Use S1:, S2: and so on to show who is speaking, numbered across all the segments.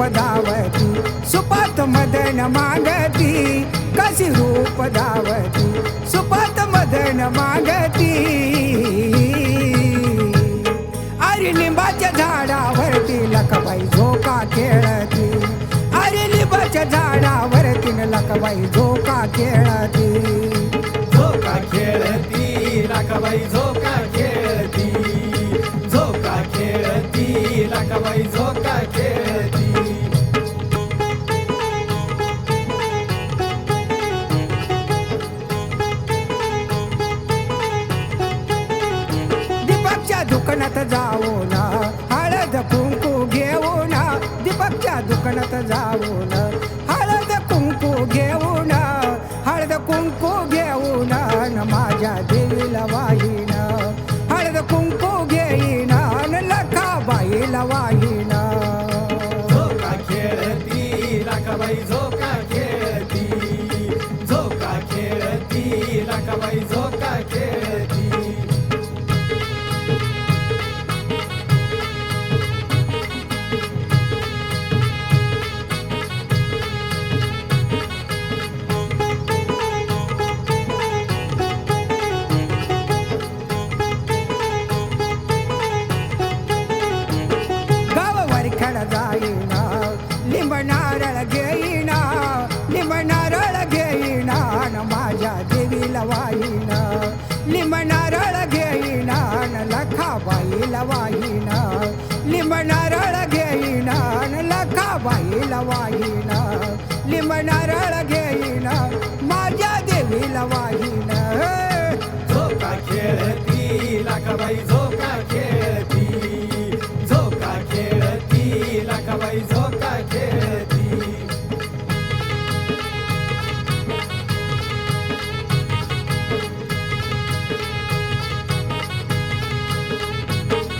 S1: रूप धावती सुपात मदन मागती. कशी रूप धावती सुपात मदन मागती. अरे लिंबाच्या झाडावरती लखबाई झोका खेळती. अरे लिंबाच्या झाडावरती न लखबाई झोका खेळती.
S2: झोका खेळती लखबाई झोका
S1: वाहीन
S2: झोका खेळती लाखाबाई झोका खेळती झोका खेळती लाखाबाई झोका खेळती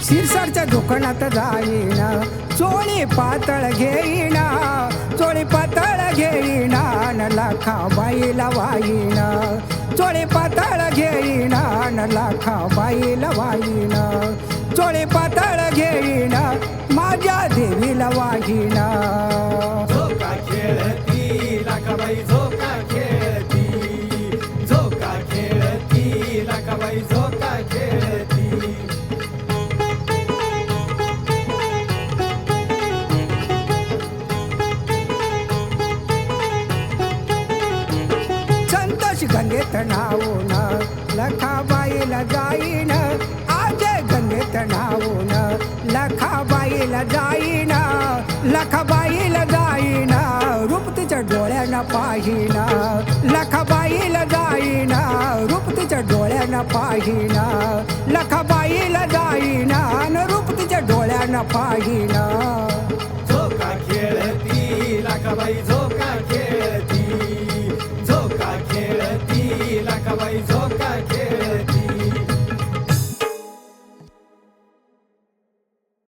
S1: शिरसाडच्या दुकानात जाईन चोळी पातळ घेईना चोळी पातळ घेईना लाखा बाईला वाईन. चोळी पातळ घेईना न लाखा बाईला वाईन चोळी पातळ घेईना गंगेत नावून लखाबाईला जाईन. आज गंगेत नावून लखाबाईला जाईन. लखाबाईला जाईन. रूप तिच्या डोळ्यानं पाहिन. लखाबाईला जाईन. रूप तिच्या डोळ्यानं पाहिन. लखाबाईला जाईन रूप तिच्या डोळ्यानं पाहिन.